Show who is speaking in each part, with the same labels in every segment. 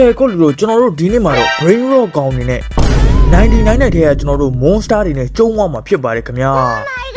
Speaker 1: ကဲကိုလူတို့ကျွန်တော်တို့ဒီနေ့မှာတော့ brain rot ကောင်နေနဲ့99နဲ့တည်းကကျွန်တော်တို့ monster တွေနဲ့ကျုံးသွားမှာဖြစ်ပါတယ်ခင်ဗျာ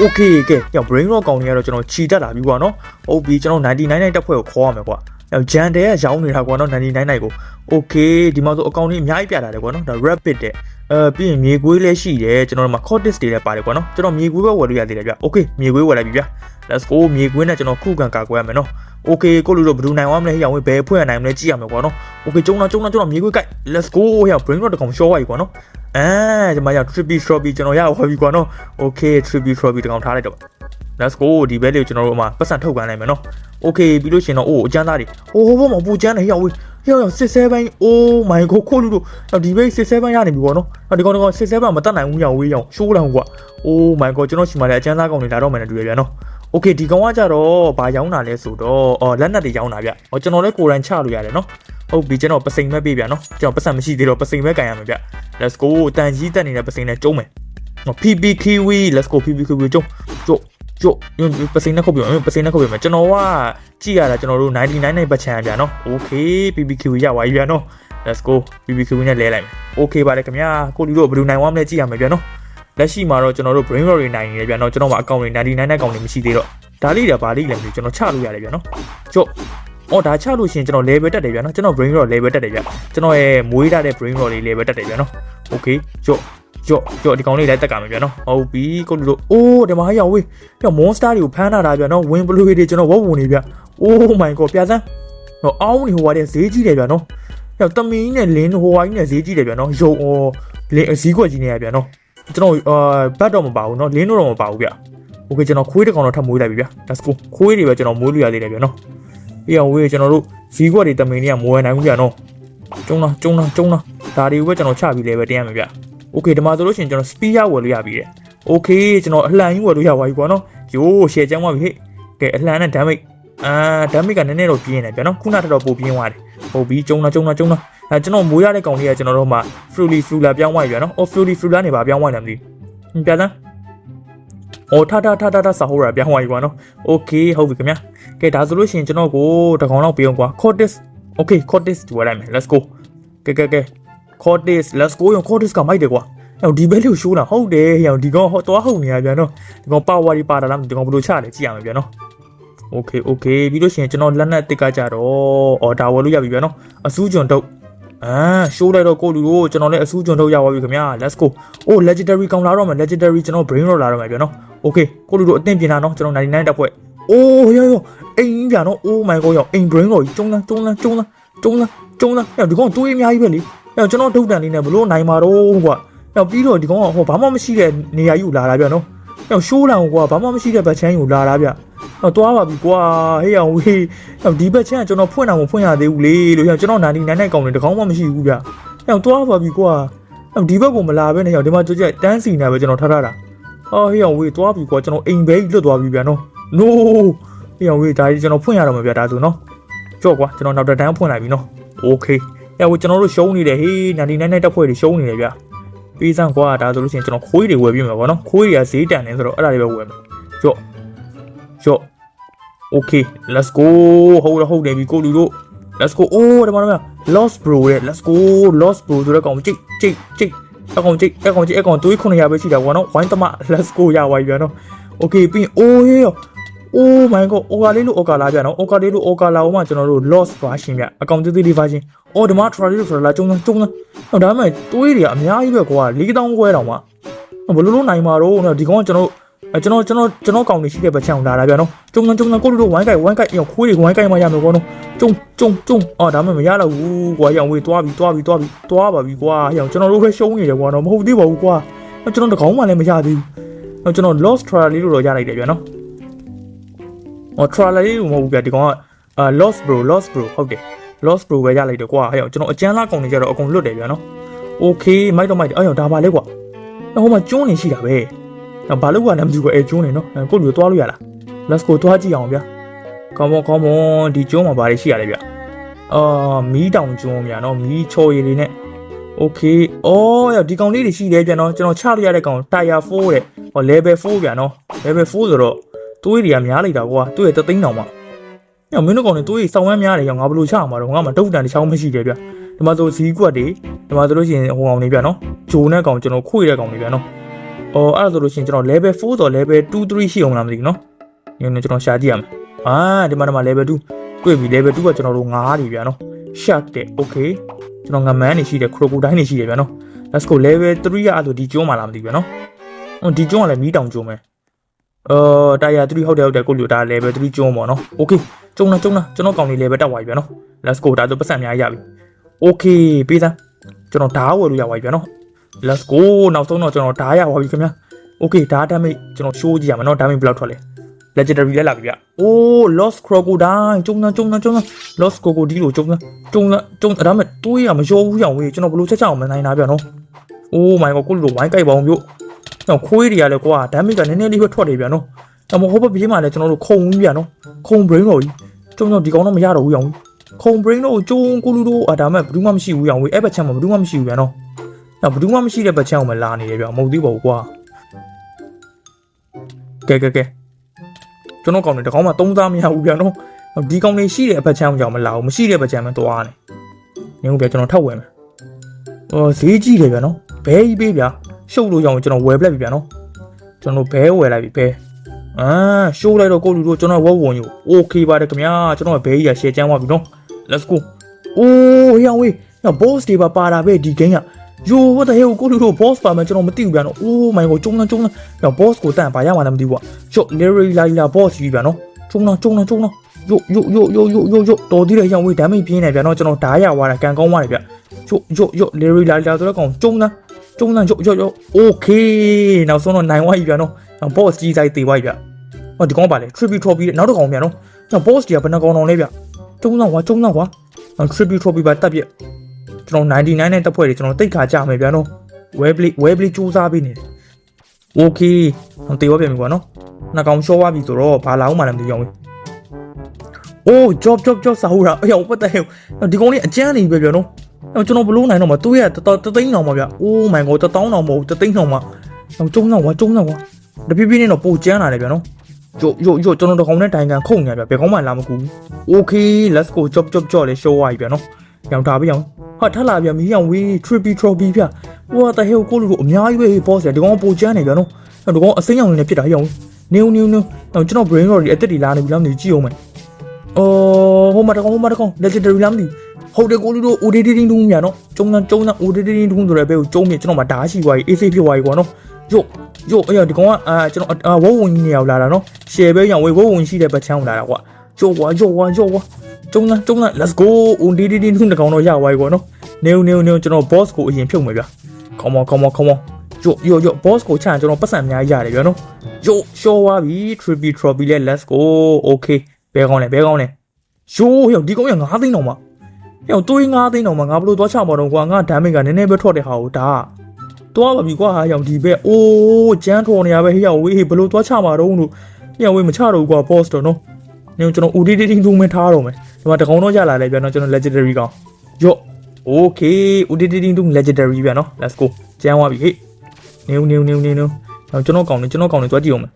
Speaker 1: okay ကဲည brain rot ကောင်တွေကတော့ကျွန်တော်ခြီတက်လာပြီကွာနော်ဟုတ်ပြီကျွန်တော်99နဲ့တက်ဖွဲ့ကိုခေါ်ရမယ်ကွာညဂျန်တဲကရောင်းနေတာကွာနော်99နဲ့ကို okay ဒီမှာဆိုအကောင့်ကြီးအများကြီးပြလာတယ်ကွာနော်ဒါ rapid တဲ့ အဲပြီးရင်မြေကွေးလည်းရှိတယ်ကျွန်တော်တို့မှာ cortis တွေလည်းပါတယ်ကွာနော်ကျွန်တော်မြေကွေးပဲဝယ်လို့ရသေးတယ်ဗျ okay မြေကွေးဝယ်လိုက်ပြီဗျ let's go မြေကွေးနဲ့ကျွန်တော်ခုခံကာကွယ်ရမယ်နော် okay ကိုလူတို့ဘယ်သူနိုင်ဝမလဲဟိအောင်ဝေးဘယ်ဖွဲ့ရနိုင်မလဲကြည့်ရမယ်ကွာနော် okay ကျုံတော့ကျုံတော့ကျုံတော့မြေကွေးကြိုက် let's go ဟိအောင် brain rot တကောင်ရှော့သွားပြီကွာနော်အဲဒီမှာရောက် trippy trophy ကျွန်တော်ရသွားပြီကွာနော် okay trippy trophy တကောင်ထားလိုက်တော့ let's go ဒီဘဲလေးကိုကျွန်တော်တို့အမှပတ်စံထုတ်ကန်နိုင်မယ်နော် okay ပြီးလို့ရှရင်တော့အိုးအကျန်းသားတွေဟိုဟိုဘမပူကျန်းနေဟိအောင်ဝေးဟိအောင်စစ်ဆဲပိုင်း oh my god ခိုးလူတို့ဒီဘဲစစ်ဆဲပိုင်းရနေပြီကွာနော်ဒီကောင်ကောင်စစ်ဆဲပိုင်းမတတ်နိုင်ဘူးဟိအောင်ဝေးဟိအောင်ရှိုးလောင်ကွာ oh my god ကျွန်တော်ရှိမှလည်းအကျန်းသားကောင်တွေလာတော့မယ်နဲ့တူရပြန်နော် โอเคဒီကောင်ကကြတော့ဘာရောင်းတာလဲဆိုတော့အော်လက်နက်တွေရောင်းတာဗျ။ဟောကျွန်တော်လည်းကိုယ်တိုင်ချလို့ရတယ်နော်။ဟုတ်ပြီကျွန်တော်ပစိန်မဲ့ပေးဗျာနော်။ကျွန်တော်ပတ်စံမရှိသေးတော့ပစိန်မဲ့ကန်ရမယ်ဗျ။ Let's go တန်ကြီးတက်နေတဲ့ပစိန်နဲ့ကျုံးမယ်။ဟော PB Kiwi Let's go PB Kiwi ကျုံးကျုံး ကျုံးညပစိန်နဲ့ခုတ်ပြီပစိန်နဲ့ခုတ်ပြီကျွန်တော်ကကြည့်ရတာကျွန်တော်တို့99နဲ့ပတ်ချန်ဗျာနော်။ Okay PB Kiwi ရပါပြီဗျာနော်။ Let's go PB Kiwi နဲ့လဲလိုက်မယ်။ Okay ပါလေခင်ဗျာကိုလူတို့ဘယ်လိုနိုင်ဝမလဲကြည့်ရမယ်ဗျာနော်။လက်ရှိမှာတော့ကျွန်တော်တို့ brain rot တွေနိုင်နေတယ်ဗျာနော်ကျွန်တော်မှာအကောင့်တွေ99နဲ့အကောင့်တွေမရှိသေးတော့ဒါလေးတွေဘာလေးလဲမသိဘူးကျွန်တော်ချလို့ရတယ်ဗျာနော်ကြော့အော်ဒါချလို့ရှိရင်ကျွန်တော် level တက်တယ်ဗျာနော်ကျွန်တော် brain rot level တက်တယ်ဗျာကျွန်တော်ရဲ့မွေးထားတဲ့ brain rot လေး level တက်တယ်ဗျာနော် okay ကြော့ ကြော့ကြော့ဒီကောင်လေးလိုက်တက်ကမယ်ဗျာနော်ဟုတ်ပြီကိုလူတို့အိုးဒီမှာရောက်ဝေးကျွန်တော် monster တွေကိုဖမ်းထားတာဗျာနော်ဝင်းဘလူးတွေကျွန်တော်ဝတ်ဝင်နေဗျာ oh my god ပြာစမ်းဟိုအောင်းနေဟိုဝါတဲ့ဈေးကြီးတယ်ဗျာနော်ကျွန်တော်တမီးနဲ့လင်းဟိုဝါကြီးနဲ့ဈေးကြီးတယ်ဗျာနော်ရုံအော်လင်းဈေးကွက်ကြီးနေရဗျာနော်ကျွန်တော်အာဘတ်တော့မပါဘူးနော်လင်းတော့မပါဘူးဗျာ okay ကျွန်တော်ခွေးတစ်ကောင်တော့ထပ်မွေးလိုက်ပြီဗျာ let's go ခွေးတွေပဲကျွန်တော်မွေးလို့ရသေးတယ်ဗျာနော်ပြီးအောင်ဝေးကျွန်တော်တို့ဈေးကွက်တွေတမီးတွေကမွေးနိုင်ဘူးဗျာနော်ကျုံလားကျုံလားကျုံလားဒါတွေကိုပဲကျွန်တော်ချပြီးလဲပဲတင်ရမှာဗျာ โอเคဒီမှာဆိုလို့ရှိရင်ကျွန်တော် speed ဝယ်လို့ရပြီတဲ့โอเคကျွန်တော်အလှန်ကြီးဝယ်လို့ရပါပြီကွာနော်ယိုးရှယ်ချမ်းသွားပြီဟဲ့ကဲအလှန်နဲ့ damage အာ damage ကနည်းနည်းတော့ပြင်းနေဗျာနော်ခုနထက်တော့ပိုပြင်းသွားတယ်ဟုတ်ပြီကျုံလားကျုံလားကျုံလားအဲကျွန်တော်မွေးရတဲ့ကောင်လေးကကျွန်တော်တို့မှာ fruity flula ပြောင်းသွားပြီဗျာနော်အော် fruity flula နေပါပြောင်းသွားတယ်မသိဘူးပြသန်း ။အော်ထထထထထစာဟိုရာပြောင်းသွားပြီကွာနော်။ Okay ဟုတ်ပြီခင်ဗျာ။ကဲဒါဆိုလို့ရှိရင်ကျွန်တော်ကိုတကောင်တော့ပြေအောင်ကွာ။ Cortis Okay Cortis ဒီဝလိုက်မယ် Let's go ။ကဲကဲကဲ Cortis Let's go ရော Cortis ကမိုက်တယ်ကွာ။ဟောဒီဘဲလေးကိုရှိုးတာဟုတ်တယ်ဟောဒီကောင်ဟောသွားဟုတ်နေရပြန်နော်။ဒီကောင် power ဒီပါတာလားဒီကောင်ဘယ်လိုချလဲကြည့်ရမယ်ပြန်နော်။ Okay okay ပြီးလို့ရှိရင်ကျွန်တော်လက်နက်တစ်ကကြတော့အော်ဒါဝယ်လို့ရပြီပြန်နော်။အစူးကျွန်တုတ်အာရှိုးလိုက်တော့ကိုလူတို့ကျွန်တော်လည်းအစူးကျွန်ထုတ်ရပါပြီခင်ဗျာ let's go အိုး legendary ကောင်လာတော့မယ် legendary ကျွန်တော် brain rot လာတော့မယ်ဗျာနော် okay ကိုလူတို့အသင်ပြင်တာနော်ကျွန်တော်99တက်ဖွဲ့အိုးရောရောအိမ်ဗျာနော် oh my god ရောအိမ် brain rot ကြီးကျုံးလားကျုံးလားကျုံးလားကျုံးလားကျုံးလားအဲ့ဒီကောင်တွေးအများကြီးပဲလေ အဲ့ကျွန်တော်ဒုတ်တန်လေးနဲ့ဘလို့နိုင်မှာတော့ကွာအဲ့ပြီးတော့ဒီကောင်ကဟောဘာမှမရှိတဲ့နေရာယူလာတာဗျာနော်အဲ့ရှိုးလောင်ကွာဘာမှမရှိတဲ့ဘက်ချမ်းယူလာတာဗျာတော့သွားပါပြီကွာဟေးအောင်ဝေးဒီဘက်ချမ်းကကျွန်တော်ဖွင့်တာမဖွင့်ရသေးဘူးလေလို့ကျွန်တော်99နဲ့ကောင်တွေတကောင်မှမရှိဘူးဗျဟေးသွားပါပြီကွာဒီဘက်ကိုမလာဘဲနဲ့ဟောဒီမှာကြွကြတန်းစီနေပဲကျွန်တော်ထားထားတာအော်ဟေးအောင်ဝေးသွားပြီကွာကျွန်တော်အိမ်ဘဲကြီးလွတ်သွားပြီဗျာနော် no ဟေးအောင်ဝေးဒါကြီးကျွန်တော်ဖွင့်ရတော့မှာဗျာဒါဆိုနော်ကြော့ကွာကျွန်တော်နောက်တစ်တန်းဖွင့်လိုက်ပြီနော် okay အဲ့ ဟိုကျွန်တော်တို့ရှုံးနေတယ်ဟေး99နဲ့တက်ဖွဲ့တွေရှုံးနေတယ်ဗျာပေးစမ်းကွာဒါဆိုလို့ရှိရင်ကျွန်တော်ခွေးတွေဝယ်ပြမှာပေါ့နော်ခွေးတွေကဈေးတန်နေဆိုတော့အဲ့ဒါတွေပဲဝယ်မယ်ကြော့ကြော့ okay let's go ဟုတ်တော့ဟုတ်တယ်ပြီကိုလူတို့ let's go အိုးဒီမှာတော့ lost bro ရဲ့ let's go lost bro ဆိုတဲ့ကောင်ကြိတ်ကြိတ်ကြိတ်အကောင်ကြိတ်အကောင်ကြိတ်အကောင်တွေး900ပဲရှိတာကွာနော်ဝိုင်းတမ let's go ရပါပြီဗျာနော် okay ပြီးအိုးဟေး oh my god အိုကာလေးလို့အိုကာလာဗျာနော်အိုကာလေးလို့အိုကာလာအောင်မှကျွန်တော်တို့ lost version ဗျအကောင်သေးသေးလေး version အော်ဒီမှာ try လို့ဆိုတာလာကျုံကျုံဟောဒါမှမဟုတ်တွေးတွေကအများကြီးပဲကွာ4000ခွဲတောင်မှဘယ်လိုလုပ်နိုင်မှာတော့ဒီကောင်ကကျွန်တော်အဲကျွန်တော်ကျွန်တော်ကျွန်တော်ကောင်းနေရှိတဲ့ဘက်ချောင်းလာတာဗျာနော်ကျုံကျုံကိုတို့ဝိုင်းကြိုက်ဝိုင်းကြိုက်ရောခွေးတွေဝိုင်းကြိုက်မှရမယ်ကွာနော်ကျုံကျုံကျုံအော်ဒါမှမရတော့ဘူးကွာရောင်ဝေးသွားပြီသွားပြီသွားပြီသွားပါပြီကွာရောင်ကျွန်တော်တို့ပဲရှုံးနေတယ်ကွာနော်မဟုတ်သေးပါဘူးကွာကျွန်တော်တကောင်မှလည်းမရသေးဘူးကျွန်တော် lost trial လေးလို့တော့ရလိုက်တယ်ဗျာနော် ဟော trial လေးလို့မဟုတ်ဘူးဗျာဒီကောင်ကအာ lost bro lost bro ဟုတ်တယ် lost bro ပဲရလိုက်တယ်ကွာဟဲ့ကျွန်တော်အကျန်းလားကောင်နေကြတော့အကုန်လွတ်တယ်ဗျာနော် okay မိုက်တော့မိုက်တယ်အဲ့ရောဒါပါလေကွာဟိုမှာကျွန်းနေရှိတာပဲအဲ့ဘာလို့ကလည်းမသိဘူးအဲကျွန်းနေနော်ကိုလူသွားလို့ရလား let's go သွားကြည့်အောင်ဗျာ come on come on ဒီကျွန်းမှာဘာတွေရှိရလဲဗျအာမီးတောင်ကျွန်းဗျာနော်မီးချော်ရည်လေးနဲ့ okay အော်ရဒီကောင်လေးတွေရှိတယ်ဗျာနော်ကျွန်တော်ချလို့ရတဲ့ကောင် tire 4တဲ့ဟော level 4ဗျာနော် level 4ဆိုတော့ တွေးတွေကများလိုက်တာကွာတွေးရတသိန်းတောင်မှညမင်းတို့ကောင်တွေတွေးစောင်းဝမ်းများတယ်ရောငါဘယ်လိုချမှာတော့ငါမှတုတ်တန်တစ်ချောင်းမရှိတယ်ဗျဒီမှာဆိုဇီးကွက်တွေဒီမှာဆိုလို့ရှိရင်ဟိုကောင်တွေဗျာနော်ဂျိုနဲ့ကောင်ကျွန်တော်ခွေတဲ့ကောင်တွေဗျာနော်အော်အဲ့ဒါဆိုလို့ရှိရင်ကျွန်တော် level 4တော့ level 2 3ရှိအောင်လားမသိဘူးနော်ညနေကျွန်တော်ရှာကြည့်ရမယ်အာဒီမှာဒီမှာ level 2တွေ့ပြီ level 2ကကျွန်တော်တို့9တွေဗျာနော် shark တဲ့ okay ကျွန်တော်ငမန်းနေရှိတယ် crocodile နေရှိတယ်ဗျာနော် let's go level 3ကအဲ့ဆိုဒီကျွန်းမှာလားမသိဘူးဗျာနော်ဟိုဒီကျွန်းကလည်းမီးတောင်ကျွန်းပဲ အော်တာယာ3ဟုတ်တယ်ဟုတ်တယ်ကိုလူဒါ level 3ကျွန်းပေါ့နော် okay ကျုံလားကျုံလားကျွန်တော်ကောင်လေး level တက်သွားပြီဗျာနော် let's go ဒါဆိုပတ်စံအများကြီးရပြီ okay ပေးစမ်းကျွန်တော်ဓာတ်ဝယ်လို့ရပါပြီဗျာနော် let's go နောက်ဆုံးတော့ကျွန်တော်ဓာတ်ရပါပြီခင်ဗျာ okay ဓာတ် damage ကျွန်တော် show ကြည့်ရမယ်နော် damage ဘယ်လောက်ထွက်လဲ legendary လဲလာပြီဗျ။ Oh lost crocodile ကျုံလားကျုံလားကျုံလား lost crocodile ကိုကျုံလားကျုံလားကျုံဒါမဲ့တွေးရမရောဘူးရောင်ဝေးကျွန်တော်ဘယ်လိုချက်ချအောင်မနိုင်တာဗျာနော်။ Oh my god ကိုလူလိုဝိုင်းကြိုက်ပါအောင်မြို့။ကျွ န်တော်ခွေးတွေကလည်းကွာ damage ကနည်းနည်းလေးပဲထွက်နေဗျာနော်။ဒါမှဟိုဘက်ပြေးမှလည်းကျွန်တော်တို့ခုံကြီးဗျာနော်။ခုံ brain တော့ကြီးကျုံတော့ဒီကောင်တော့မရတော့ဘူးရောင်ဝေး။ခုံ brain တော့ကျုံကိုလူတို့အာဒါမဲ့ဘယ်သူမှမရှိဘူးရောင်ဝေးအဲ့ဘက်ချမ်းမှာဘယ်သူမှမရှိဘူးဗျာနော်။ဒါဘယ်သူမှမရှိတဲ့ဘက်ချမ်းကိုမလာနေရဗျာမဟုတ်သေးပါဘူးကွာ။ကဲကဲကဲကျွန်တော်ကောင်တွေတကောင်မှသုံးစားမရဘူးဗျာနော်ဒီကောင်တွေရှိတဲ့အဖက်ချမ်းကြောင်မလာဘူးမရှိတဲ့ဖက်ချမ်းမှသွားတယ်နေဦးဗျာကျွန်တော်ထောက်ဝယ်မယ်ဟောဈေးကြီးတယ်ဗျာနော်ဘဲကြီးပေးဗျာ ရှုပ်လို့ရအောင်ကျွန်တော်ဝယ်ပလိုက်ပြီဗျာနော်ကျွန်တော်ဘဲဝယ်လိုက်ပြီဘဲအာရှိုးလိုက်တော့ကိုလူတို့ကျွန်တော်ဝက်ဝင်ယူโอเคပါတယ်ခင်ဗျာကျွန်တော်ဘဲကြီးရရှယ်ချမ်းသွားပြီနော် let's go အိုးဟေးအောင်ဝေးနော် boss တွေပါပါတာပဲဒီ game က yo what the hell ကိုလူတို့ boss ပါမယ်ကျွန်တော်မသိဘူးဗျာနော် oh my god ကျုံလန်းကျုံလန်းနော် boss ကိုတန်ပါရမှာလည်းမသိဘူးကွာ yo larry လာလာ boss ကြီးဗျာနော်ကျုံလန်းကျုံလန်းကျုံလန်း yo yo yo yo yo yo yo တော်သေးတယ်ရောင်ဝေး damage ပြင်းနေဗျာနော်ကျွန်တော်ဓာတ်ရသွားတာကန်ကောင်းသွားတယ်ဗျ yo yo yo larry လာလာဆိုတော့ကောင်ကျုံလန်း ကျုံလန်း yo yo yo okay နောက်ဆုံးတော့နိုင်သွားပြီဗျာနော်နော် boss ကြီးဆိုင်သေးသွားပြီဗျဟောဒီကောင်ပါလေ tribute trophy နောက်တစ်ကောင်ဗျာနော်နော် boss ကြီးကဘယ်နှကောင်တော်လဲဗျကျုံလန်းကွာကျုံလန်းကွာနော် tribute trophy ပါတက်ပြက်ကျွန်တော်99နဲ့တက်ဖွဲ့တွေကျွန်တော်တိတ်ခါကြမယ်ဗျာနော် web play web play စူးစမ်းပေးနေတယ် okay ဟောတေရောပြန်ပြီကွာနော်နှစ်ကောင်ရှော့သွားပြီဆိုတော့ဘာလာအောင်မှလည်းမသိအောင်ဘူးအိုး job job job စာဟုတ်တာအယောပတ်တဲ့ဒီကောင်လေးအကျန်းနေပြီဗျာနော်အဲ့ ကျွန်တော်ဘလို့နိုင်တော့မတွေးရတတသိန်းအောင်ပါဗျာ oh my god တတောင်းအောင်မဟုတ်တသိန်းအောင်မဟောကျုံးတော့ဝါကျုံးတော့ဝါတပြည့်ပြည့်နဲ့တော့ပိုကျန်းလာတယ်ဗျာနော်ယိုယိုယိုကျွန်တော်တကောင်နဲ့တိုင်ကန်ခုန်နေဗျာဘယ်ကောင်မှလာမကူဘူး okay let's go job job job လေး show သွားပြီဗျာနော်ရောင်တာပြီရောင်ဟာထလာပြန်ပြီရောင်ဝေး trippy trophy ဗျဟိုကတဟဲကိုလူတို့အများကြီးပဲ boss ရဒီကောင်ပိုချမ်းနေဗျနော်ဒီကောင်အစိမ်းရောင်နေဖြစ်တာရောင်နေဦးနေဦးနေဦးကျွန်တော် brain rot ဒီအသက်တွေလာနေပြီလားမသိကြည့်အောင်မယ်အော်ဟိုမှာတကောင်ဟိုမှာတကောင် legendary လားမသိ ဟုတ်တယ်ကိုလူတို့ ODD တင်းတူးမြနော်ကျုံတန်းကျုံတန်း ODD တင်းတူးဆိုတဲ့ဘဲကိုကျုံမြကျွန်တော်မှာဓာရှိသွားပြီ AC ဖြစ်သွားပြီကွာနော်ယို့ယို့အဲ့ဒီကောင်ကအာကျွန်တော်ဝုံဝင်ကြီးနေရောက်လာတာနော် share ပဲရောင်ဝေးဝုံဝင်ရှိတဲ့ဘက်ချမ်းလာတာကွာယို့ဝါယို့ဝါယို့ဝါကျုံတန်းကျုံတန်း let's go ODD တင်းတူးတကောင်တော့ရသွားပြီကွာနော်နေဦးနေဦးနေဦးကျွန်တော် boss ကိုအရင်ဖြုတ်မယ်ဗျာ come on come on come on ယိုယိုယို boss ကိုချန်ကျွန်တော်ပတ်စံအများကြီးရတယ်ဗျာနော်ယိုရှော့သွားပြီ triple trophy လဲ let's go okay ဘဲကောင်းလဲဘဲကောင်းလဲယိုဟိုဒီကောင်က9သိန်းတော့မှာ ဟိုတွေး9သိန်းတော့မှာငါဘလို့သွားချမှာတော့ကွာငါ damage ကနည်းနည်းပဲထွက်တဲ့ဟာကိုဒါသွားပါပြီကွာဟာရောင်ဒီဘက်အိုးကျန်းထော်နေရပဲဟေ့ရောက်ဝေးဘလို့သွားချမှာတော့လို့ဟေ့ရောက်ဝေးမချတော့ဘူးကွာ boss တော့နော်နေကျွန်တော် UDD တင်းထုံးမထားတော့မယ်ဒီမှာတကောင်တော့ရလာလဲဗျာနော်ကျွန်တော် legendary ကောင်ယော့ Okay ဦးတီတီတင်းတူ legendary ဗျာနော် let's go ကျန်းသွားပြီဟေ့နေဦးနေဦးနေဦးနေဦးတော့ကျွန်တော်ကောင်းနေကျွန်တော်ကောင်းနေကြွားကြည့်အောင်မယ်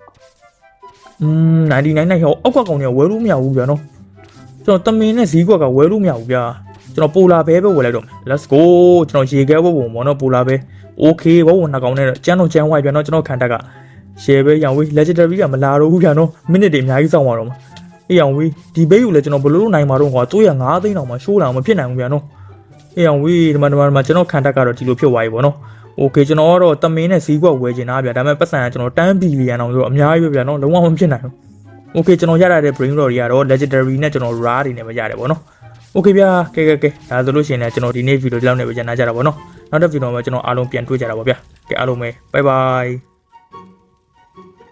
Speaker 1: อืม99နဲ့ဟောအောက်ကကောင်းနေဝယ်လို့မရဘူးဗျာနော်ကျွန်တော်တမင်နဲ့ဈေးကွက်ကဝယ်လို့မရဘူးဗျာ ကျွန်တော်ပိုလာဘဲပဲဝယ်လိုက်တော့ let's go ကျွန်တော်ရေခဲဝယ်ပုံပေါ့နော်ပိုလာဘဲ okay ဝယ်ပုံနှကောင်နဲ့တော့ကျန်းတော့ကျန်းဝိုက်ပြန်တော့ကျွန်တော်ခံတက်က share ပဲရောင်ဝေး legendary ကမလာတော့ဘူးပြန်တော့ minute တွေအများကြီးစောင့်ရတော့မှာအေးရောင်ဝေးဒီဘေးကိုလည်းကျွန်တော်ဘလို့လို့နိုင်မှာတော့ကွာသူရ9သိန်းတော့မှရှိုးလာမဖြစ်နိုင်ဘူးပြန်တော့အေးရောင်ဝေးဒီမှာဒီမှာဒီမှာကျွန်တော်ခံတက်ကတော့ဒီလိုဖြစ်သွားပြီပေါ့နော် okay ကျွန်တော်ကတော့တမင်းနဲ့ဈေးကွက်ဝယ်ချင်တာဗျာဒါပေမဲ့ပတ်စံကကျွန်တော်10ဘီလီယံအောင်ဆိုတော့အများကြီးပဲဗျာနော်လုံးဝမဖြစ်နိုင်ဘူး okay ကျွန်တော်ရတာတဲ့ brain rot တွေကတော့ legendary နဲ့ကျွန်တော် rare တွေနဲ့ပဲရတယ်ပေါ့နော် โอเคဗျာကဲကဲကဲဒါဆိုလို့ရှိရင်လည်းကျွန်တော်ဒီနေ့ဗီဒီယိုဒီလောက်နဲ့ပဲညနာကြတာပေါ့နော်နောက်တစ်ဗီဒီယိုမှာကျွန်တော်အားလုံးပြန်တွေ့ကြတာပေါ့ဗျာကဲအားလုံးပဲ bye bye